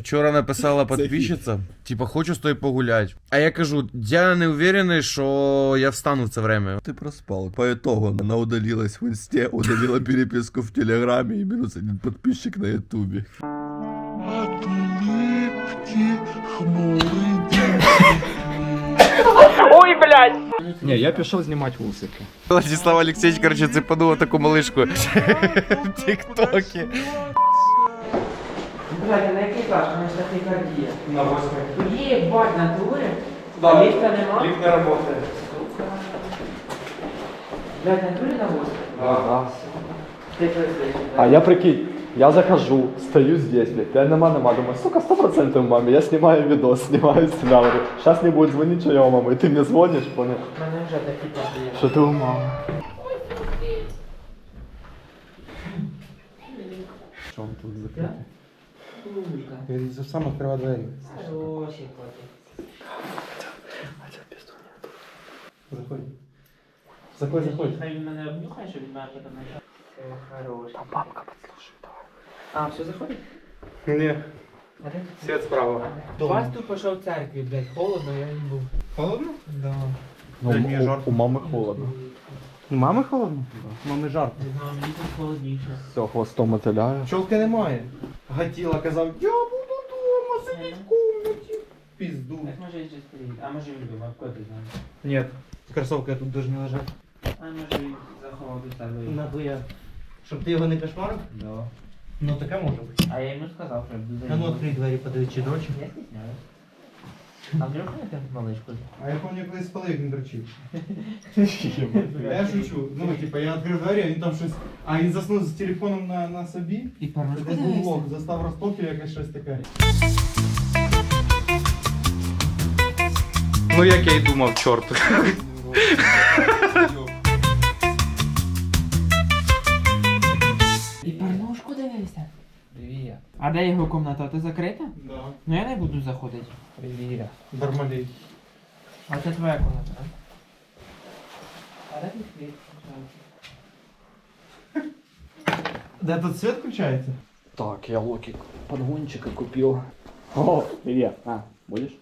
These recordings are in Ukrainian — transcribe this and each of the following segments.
Вчора написала підписчиця, типа, хочу з тобою погулять. А я кажу, я не уверений, що я встану в це время. Ты проспал. По итогу она удалилась в инсте, удалила переписку в телеграме и минус один подписчик на ютубе. Ні, я пішов знімати вусики. Владислав Олексійович, короче, це подумав таку малишку в тіктокі. Блядь, а на який етаж? У мене ж тахікардія. На восьмий. Є, бать, на турі? Да. А ліфта нема? Ліфт не працює. Блядь, на турі на восьмий? Ага. Ти прийшли. А я прикинь, я захожу, стою здесь, блядь, тебя нема, нема, думаю, сука, сто процентов маме, я снимаю видос, снимаю себя, говорю, сейчас не будет звонить, что я у мамы, и ты мне звонишь, понял? У мене вже такі папіє. Что ты у мамы? Что он тут закрытый? Кулька. Він сам відкривав двері. Хороший котик. Заходь. Заходь, заходь. Хай він мене обнюхає, щоб він мене потім не Все, хороший. Там бабка підслушує, давай. А, все, заходить? Ні, А світ справа. У вас тут пішов в церкві, блядь, холодно, я не був. Холодно? Да. Ну, у, у мамы холодно. Мами холодно? Мами жарко. Не знаю, мені тут холодніше. Все, хвостом мотиляю. Пчолки немає. Гатіла казав, я буду дома сидіти в комнаті. Пізду. Так може він щось приїде. А може він дома, куди ти знаєш? Нет, кроссовки тут должны лежать. А може він заховав до себе. Нахуя? Щоб ти його не кошмарив? Да. Ну таке може бути. А я йому сказав, що я буду А ну відкрий двері, подивись, чи дрочив. Я. А вдруг не так маличку. А я помню, коли спали, як він дрочив. Я шучу. Ну, типа, я відкрив двері, а він там щось. А він заснув з телефоном на, на собі. І парнушку Десь був влог, застав розпоків, якесь щось таке. Ну, як я й думав, чорт. А де його кімната? Ти закрита? Да. Ну я не буду заходити. Привіт. Бармалей. А це твоя кімната, так? А де тут світ? Да тут свет включается? Так, я Локи подгончика купил. О, привет. А, будешь?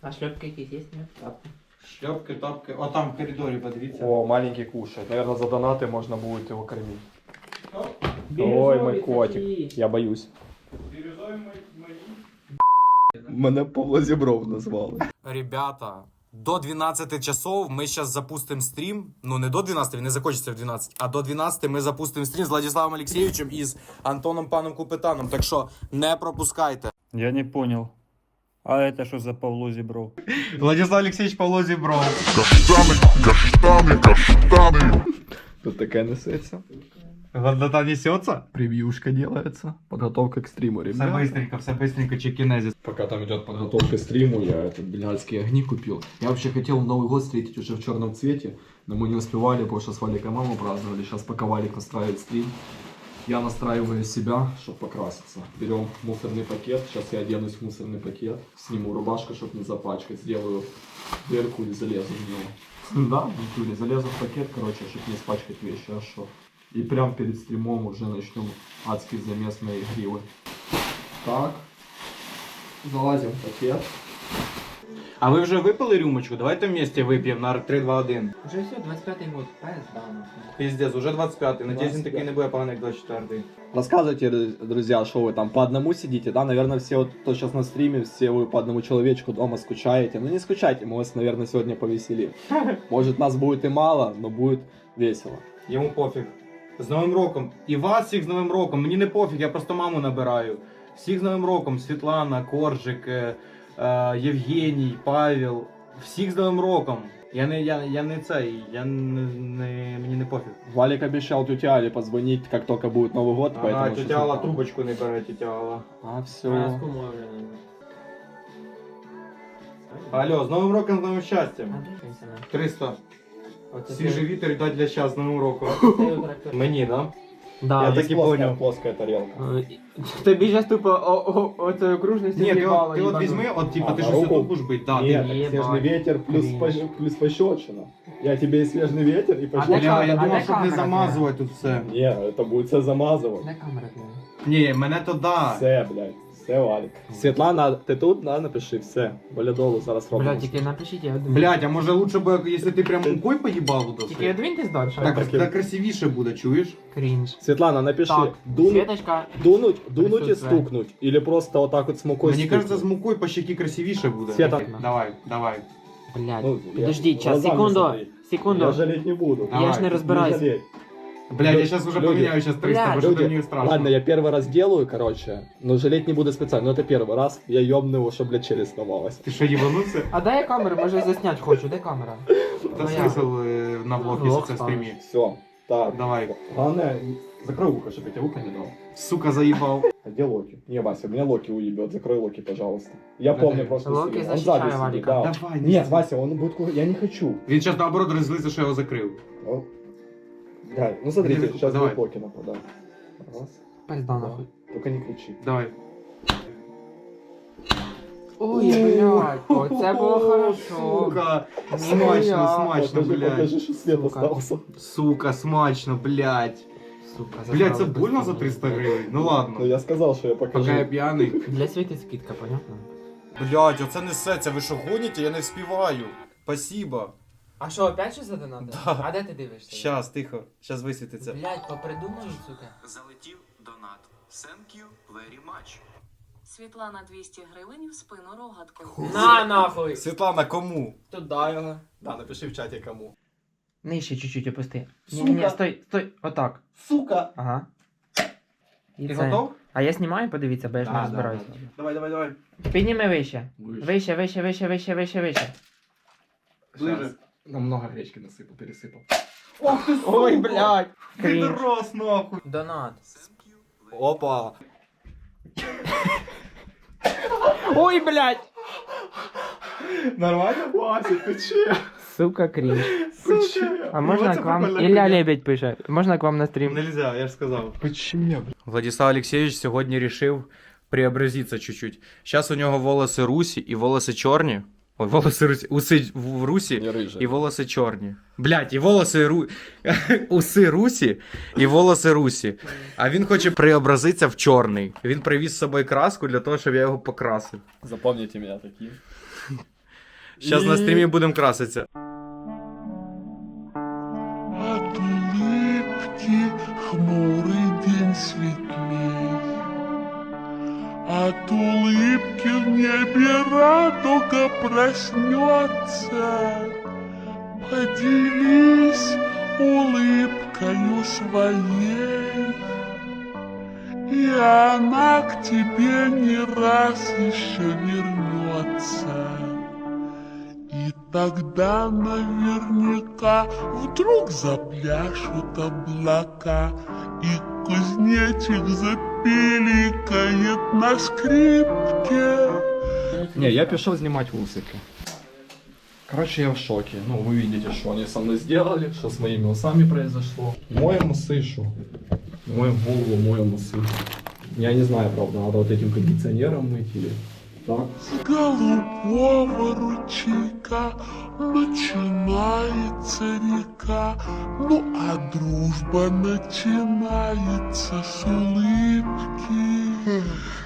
А шльопки якісь є? Ні? Тапки. Шлепки, тапки. О, там в коридорі, подивіться. О, маленький кушает. Наверное, за донаты можно будет его кормить. Ой, мой котик. Я боюсь. Мене Павло Зібров назвали. Ребята, до 12 часов ми зараз запустимо стрім. Ну, не до 12, він не закончиться в 12, а до 12 ми запустимо стрім з Владиславом Олексійовичем і з Антоном Паном Купитаном. Так що не пропускайте. Я не понял. А это что за Павло Зебров? Владислав Олексійович Павло Зібров. Тут такая несется. Гладота несется? Превьюшка делается. Подготовка к стриму, Все ребята. быстренько, все быстренько, чекинезис. Пока там идет подготовка к стриму, я этот бенгальские огни купил. Я вообще хотел Новый год встретить уже в черном цвете, но мы не успевали, потому что с Валиком маму праздновали. Сейчас пока Валик настраивает стрим, я настраиваю себя, чтобы покраситься. Берем мусорный пакет, сейчас я оденусь в мусорный пакет, сниму рубашку, чтобы не запачкать, сделаю дырку и залезу в него. Да, в залезу в пакет, короче, чтобы не испачкать вещи, а что? И прям перед стримом уже начнем адский замес моей гривы. Так, залазим в пакет. А ви вже випили рюмочку? Давайте вместе вип'ємо на 3, 2, 1. Уже все, 25-й год, пизда. Піздець, уже 25-й. Надіюсь, він 25-й. такий не буде поганий, як 24-й. Рассказывайте, д- друзья, что вы там по одному сидите, да? Наверное, все, вот, кто сейчас на стриме, все вы по одному человечку дома скучаете. Ну не скучайте, мы вас, наверное, сегодня повеселим. Может, нас будет и мало, но будет весело. Йому пофіг. З Новим роком. І вас всіх з Новим роком. Мені не пофіг, я просто маму набираю. Всіх з Новим роком. Світлана, Коржик, е, е, Євгеній, Павел. Всіх з Новим роком. Я не, я, я не цей, я не, не, мені не пофіг. Валик обещал тетя Али позвонить, как только будет Новый год, Ага, поэтому... тетя Алла трубочку не бере, тетя Алла. А, все. Скумовлена. Алло, з Новим роком, з новим щастям. А де він саме? 300. Оце Свіжий ти- вітер дать для щас з Новим роком. ти його трактор. Мені, да? Да, Я і- так і поняв. плоская тарелка. Е, Тобі зараз тупо о- о- оцею окружністю Ні, ти, з'їбало, от, ти от їбану. візьми, от типу, А, ти на ж всю руку? тупу ж бить, да. Нет, ти- так Ебать. снежный ветер плюс, Кринж. пощ- плюс пощечина. Я тебе и снежный ветер, и А пощечина. де Бля, я А думав, де щоб не камера замазувати тут все. Не, это будет все замазывать. Де камера твоя? Ні, мене то да. Все, блядь. Все, Валік. Світлана, ти тут? Да, напиши, все. Валідолу зараз робимо. Бля, тільки напишіть, я один. Блять, а може лучше б, якщо ти прям рукой поїбав до Тільки одвиньтесь далі. Так, Так, так красивіше буде, чуєш? Крінж. Світлана, напиши, Так, дунуть, Світочка, дунуть, дунуть і Присутствие. стукнуть. Или просто отак от з мукою Мені кажется, з мукою по щеки красивіше буде. Света. Давай, давай. блядь. Ну, я- час, секунду, секунду. Я жалеть не буду. Давай, Я ж не не розбираюсь. жалей. Блядь, я сейчас уже Люди. поменяю сейчас 300, Блядь. потому что Люди, мне страшно. Ладно, я первый раз делаю, короче, но жалеть не буду специально. Но это первый раз. Я ёбну его, чтобы, блядь, челюсть сломалась. Ты что, ебанулся? А дай я камеру, може заснять хочу, де камера? Да Моя. смысл э, на влог, Влог если ты ставишь. стримишь. Все. Так. Давай. Главное, закрой ухо, чтобы я тебе ухо не дал. Сука, заебал. А где Локи? Не, Вася, меня Локи уебет. Закрой Локи, пожалуйста. Я Да помню да. просто. Локи сидел. Он защищаю сзади сидит, Валика. да. Давай, не Нет, сидь. Вася, он будет... ку- Я не хочу. Він сейчас наоборот разлится, что я его закрыл. О. Да, ну смотрите, Давай. сейчас будет Локи нападать. Раз. Пизда нахуй. Только не кричи. Давай. Ой, блядь, оце було хорошо. Сука, Ніхуя. смачно, смачно, покажи, блядь. покажи, что свет Сука. остался. Сука, смачно, блядь. Сука, Блядь, це больно за 300 гривень? Ну Ну ладно. я сказал, что я покажу. Пока я п'яний. Для світи скидка, понятно? Блять, оце несеться, ви що гоніте? Я не вспіваю. Спасибо. А що, опять щось задонати? Да. А де ти дивишся? Щас, тихо, щас висвітиться. Блядь, попридумають, сука. Залетів донат. Thank you very much. Світлана 200 гривень в спину рогаткою. На нахуй! Світлана, кому? Туди його. Да, напиши в чате кому. Нижче чуть-чуть опусти. Ні, Сука. ні, стой, стой, отак. Сука! Ага. І Ти це. готов? А я знімаю, подивіться, бо я ж не Да, розбираюся. да, да. Давай, давай, давай. Підніми вище. Вище, вище, вище, вище, вище, вище. Ближе. Нам много гречки насыпал, пересыпал. Ох ты, сука! Ой, блядь. Крінж. Пидорас, нахуй. Донат. Опа! Ой, блядь. Нормально? Вася, ты че? Сука, крінж. Сука. А можна це к вам... прикольно, Ілля блядь. Лебедь пише. Можна к вам на стрім? Нельзя, я ж сказав. Владислав Олексійович сьогодні рішив преобразитися чуть-чуть. Зараз у нього волоси русі і волоси чорні. Ой, волоси русі, уси в русі і волоси чорні. Блять, і волоси ру... уси русі і волоси русі. А він хоче преобразитися в чорний. Він привіз з собою краску для того, щоб я його покрасив. Запомните мене таким. Зараз на стрімі будемо краситися. Небе радуга проснется. Поделись улыбкою своей, И она к тебе не раз еще вернется. И тогда наверняка вдруг запляшут облака, И кузнечик запиликает на скрипке. Не, я пришел снимать усики. Короче, я в шоке. Ну, вы видите, что они со мной сделали, что с моими усами произошло. Моем усы, шо. Моем голову, моем усы. Я не знаю, правда, надо вот этим кондиционером мыть или... Так. С голубого ручейка начинается река, Ну а дружба начинается с улыбки.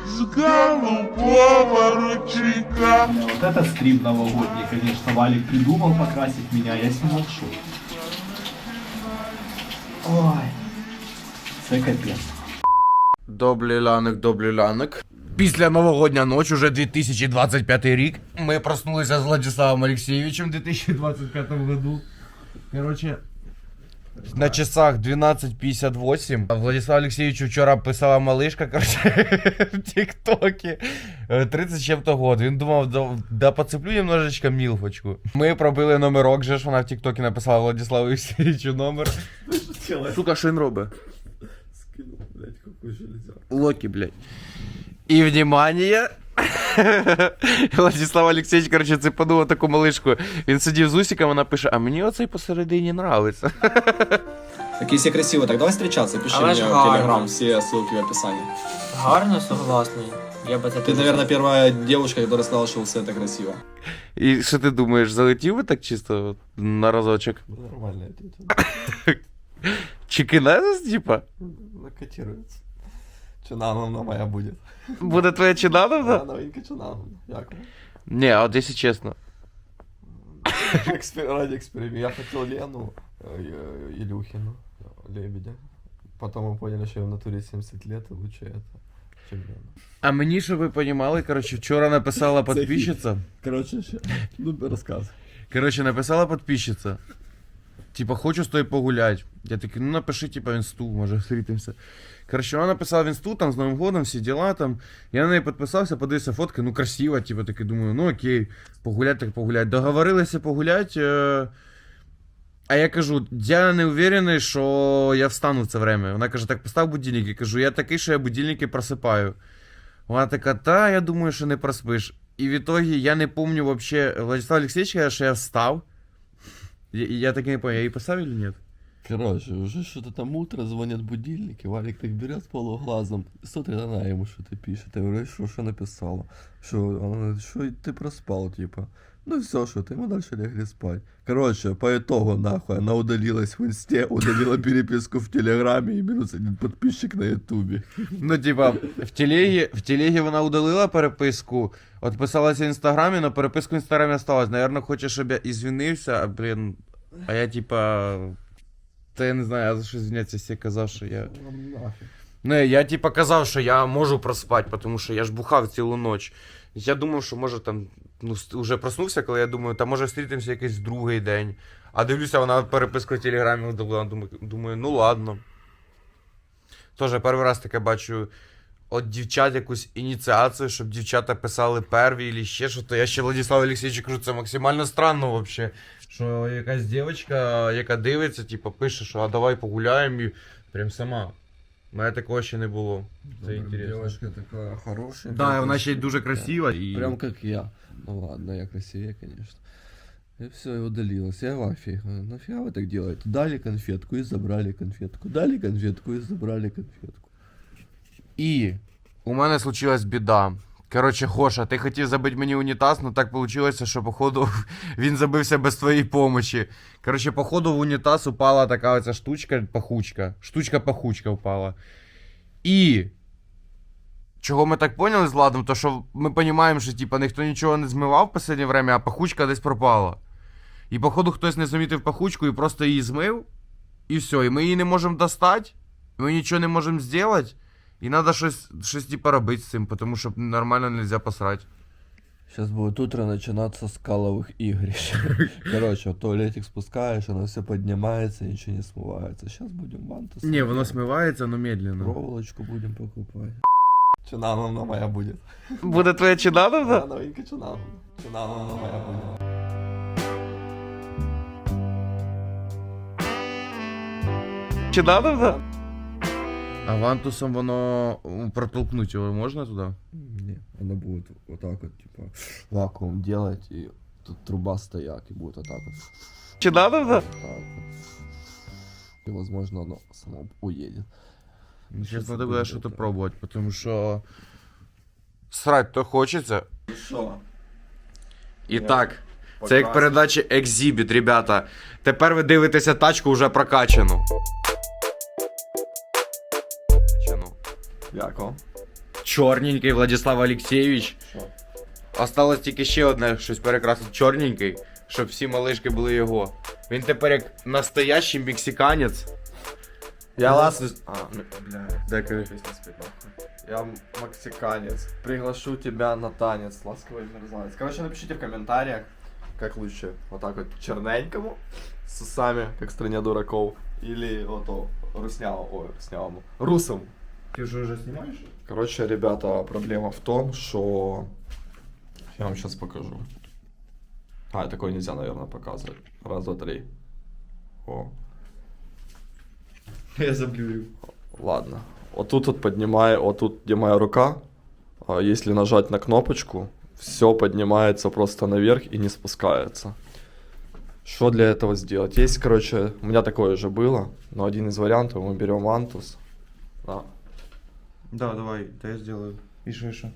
С голубого ручейка Вот этот стрим новогодний, конечно, Валик придумал покрасить меня, я с ним шоке. Ой, це капець. Доблі лянок, доблі лянок. Після новогодня ніч, уже 2025 рік. Ми проснулися з Владиславом Олексійовичем в 2025 году. Короче, на часах 12.58. А Владислав Олексійович вчора писала малишка, короче, в Тіктокі. Е, 30 з чим-то год. Він думав, да, да поцеплю немножечко мілфочку. Ми пробили номерок, же ж вона в Тіктокі написала Владиславу Олексійовичу номер. Сука, що він робить? Скинул, блядь, какую железяку. Локи, блядь. И внимание! Владислав Олексійович, короче, це подумав таку малишку. Він сидів з усиком, вона пише, а мені оцей посередині нравиться. Так если красиво, так давай встречаться. Пиши Але мне ж в гарно. Телеграм, все ссылки в описании. Гарно, согласний. Я би це Ты, наверное, первая девушка, которая сказала, что усы это красиво. І що ти думаєш, залетів би так чисто от, на разочок? Нормально ответил. Чекінезис, типа? Накотируется. Чинановна моя буде. Буде твоя чинановна? новенька чинановна. Як? Ні, от якщо чесно. Экспер... Ради эксперимента. Я хотел Лену э, э, Илюхину, Лебедя. Потом мы поняли, что я в натуре 70 лет, и лучше это, чем Лена. А мені, щоб ви розуміли, коротше, вчора написала Це підписчиця. Короче, ща... ну рассказывай. Коротше, написала підписчиця. Типа, хочу з тобою погулять. Я такий, ну напиши, типа, в інсту, може, зустрітимося. Коротше, вона написала в інсту, там, з Новим годом, всі діла там. Я на неї підписався, подивився фотки, ну красиво, типа, такий, думаю, ну окей, погулять так погулять. Договорилися погулять. Е... А я кажу, я не уверений, що я встану в це время. Вона каже, так постав. Я кажу, я такий, що я будильники просипаю. Вона така, та, я думаю, що не проспиш. І в итоге я не помню вообще, Владислав Алексеевич каже, що я встав. Я, я так и не понял, я ей поставил или нет? Короче, уже что-то там утро, звонят будильники, Валик так берет с полуглазом, смотрит, она ему что-то пишет. Я говорю, что, что написала? Что, она говорит, что ты проспал, типа. Ну все, что ты, мы дальше легли спать. Короче, по итогу, нахуй, она удалилась в инсте, удалила переписку в телеграме и минус один подписчик на ютубе. Ну, типа, в телегі, в телегі вона удалила переписку, отписалася в інстаграмі, але переписку в інстаграмі осталась. Наверно, хоче, щоб я ізвинився, а, блін. А я, типа. Та я не знаю, я за що звінятися, всі казав, що я. Не, я типа казав, що я можу проспати, тому що я ж бухав цілу ніч. Я думав, що може там, ну, уже проснувся, коли я думаю, та може зустрітимося якийсь другий день. А дивлюся, вона переписку в телеграмі удалила, думаю, ну ладно. Тоже перший раз таке бачу от дівчат якусь ініціацію, щоб дівчата писали перві або ще що, то я ще Владиславу Олексійовичу кажу, це максимально странно вообще. Що якась дівчинка, яка дивиться, типу, пише, що а давай погуляємо і прям сама. У мене такого ще не було. Це інтересно. Девушка такая хорошая. Да, вона ще й дуже красива і. Прям как я. Ну ладно, я красивее, конечно. И все, и удалилась. Я в афиге. Говорю, Нафига вы так делаете? Дали конфетку и забрали конфетку. Дали конфетку и забрали конфетку. І у мене случилась біда. Коротше, Хоша, ти хотів забити мені унітаз, але так вийшло, що походу він забився без твоєї помочі. Коротше, походу в унітаз упала така оця штучка пахучка. Штучка-пахучка упала. І. Чого ми так поняли з Владом, то що ми розуміємо, що типа, ніхто нічого не змивав в останнє время, а пахучка десь пропала. І походу хтось не замітив пахучку і просто її змив. І все, і ми її не можемо достати, ми нічого не можемо зробити. І треба щось, щось типа робити з цим, тому що нормально нельзя посрати. Сейчас будет утро начинаться с каловых игрищ. Короче, в туалетик спускаешь, оно все поднимается, ничего не смывается. Сейчас будем вантус. Ні, воно смивається, але медленно. Проволочку будем покупать. Чинановна моя будет. Буде твоя чинановна? новенька чинановна. Чинановна моя будет. Чинановна? А вантусом воно протолкнуть його можна туди? Не, она будет вот так вот, типа, вакуум делать, и тут труба стоят, и будет вот так вот. Так вот. И, возможно, оно само уедет. Ну, Зараз треба буде щось пробувати, тому що срать то хочеться. Що? І так, це як передача Exhibit, ребята. Тепер ви дивитеся тачку вже. Прокачану. Як? Чорненький Владислав Олексійович. Що? Осталось тільки ще одне щось перекрасити чорненький, щоб всі малишки були його. Він тепер як настоящий мексиканець. Я вас... А, ну, бля, Дякую. Я мексиканец. Приглашу тебя на танец. Ласковый мерзавец. Короче, напишите в комментариях, как лучше. Вот так вот черненькому, с усами, как в стране дураков. Или вот о, руснявому, ой, руснявому, русому. Ти вже вже знімаєш? Короче, ребята, проблема в том, что... Я вам сейчас покажу. А, такой нельзя, наверное, показывать. Раз, два, три. О, Я заблюрю. Ладно. Вот тут вот поднимаю, вот тут, где моя рука, а, если нажать на кнопочку, все поднимается просто наверх и не спускается. Что для этого сделать? Есть, короче, у меня такое же было, но один из вариантов мы берем вантус. Да, Да, давай, да я сделаю. І що, і що?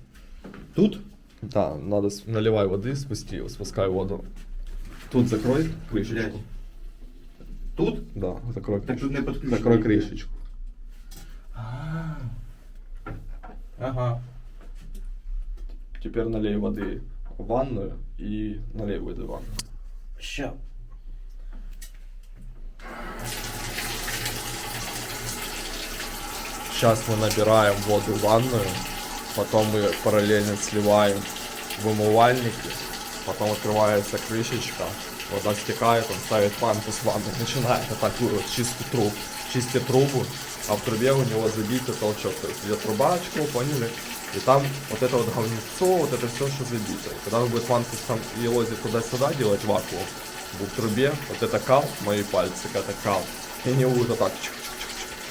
Тут? да надо с- наливай воды, спусти, спускай воду. Тут закрой крышечку. Тут? Да, закрой Так тут крышечку. не підключено. Закрой крышечку. Ага. Теперь налей воды в ванную и налей воды в ванную. Ща. Сейчас мы набираем воду в ванную, потом мы параллельно сливаем в умывальники, потом открывается крышечка, вода стекает, он ставит ванку с ванной, начинает такую вот чистить труб, чистит трубу, а в трубе у него забитый толчок, то есть идет труба очко, поняли? И там вот это вот говнецо, вот это все, что забито. И Когда вы будете ванку там и лозить туда-сюда делать вакуум, будет в трубе, вот это кал, мои пальцы, это кал, и они будут вот так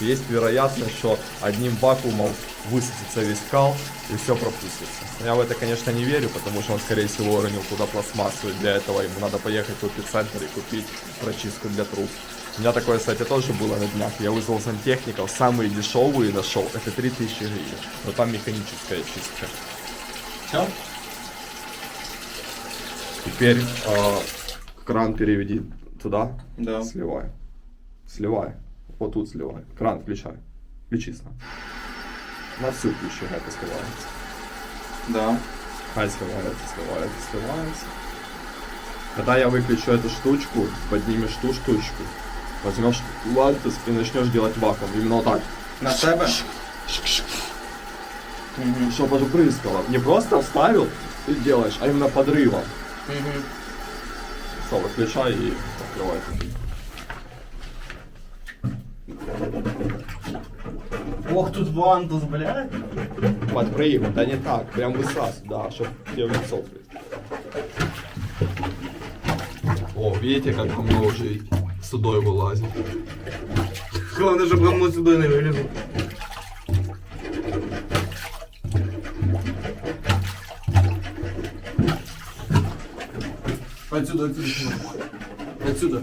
Есть вероятность, что одним вакуумом высосется весь кал и все пропустится. Я в это, конечно, не верю, потому что он, скорее всего, уронил туда пластмассу, и для этого ему надо поехать в эпицентр и купить прочистку для труб. У меня такое, кстати, тоже было на днях. Я вызвал сантехников, самые дешевые нашел, это 3000 гривен. Но там механическая чистка. Все? Теперь э, кран переведи туда. Да. Сливай. Сливай. Вот тут сливай. Кран включай. Включи сам. На всю включи, это сливается. Да. Хай сливается, сливается, сливается. Когда я выключу эту штучку, поднимешь ту штучку, возьмешь вальтус и начнешь делать вакуум. Именно вот так. На себе? Чтобы аж брызгало. Не просто вставил и делаешь, а именно подрывом. Все, выключай и открывай. Ох, тут вантус, блядь. Подпрыгивай, да не так, прям высас, да, чтоб тебе в лицо. О, видите, как у меня уже судой вылазит. Главное, щоб говно сюди не вилізло. Отсюда, отсюда. Отсюда.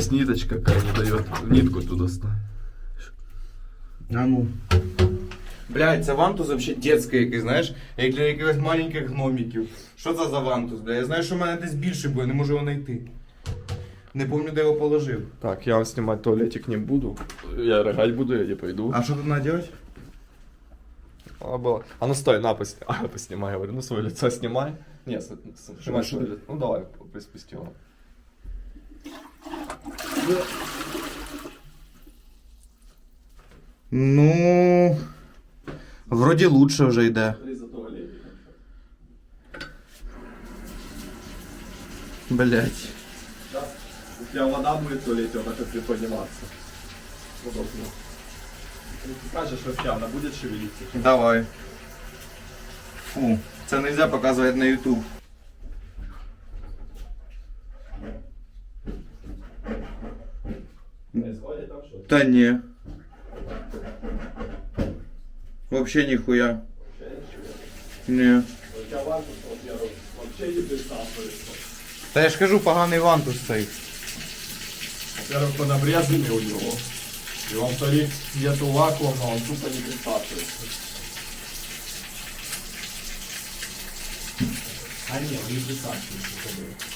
Якась ниточка какая не дает нитку туда ставить. А ну. Блядь, це вантус вообще детський якийсь, знаєш, як для якихось маленьких гномиків. Що це за вантус, бля? Я знаю, що в мене десь більший, бо я не можу його знайти. Не пам'ятаю, де його положив. Так, я снимать туалетик не буду. Я рыгать буду, я не пойду. А що тут надо делать? А, было. а ну стой, на, посни... а, поснимай, говорю, ну свое лицо снимай. Нет, снимай свое лицо. Ну давай, приспусти его. Ну. Вроді лучше вже йде. Блять. У тебя вода будет в туалете, он так приподниматься. Удобно. Ты скажешь, вообще, она будет шевелиться? Давай. Фу, це нельзя показувати на YouTube. Та ні. Вообще ніхуя. Ні. У тебя вантус, во-первых, вообще не присасывается. Та я ж кажу, поганий вантус цей. Во-первых, под обрезами у него. И во-вторых, нету вакуума, он тупо не присасывается. А не, он не присасывается.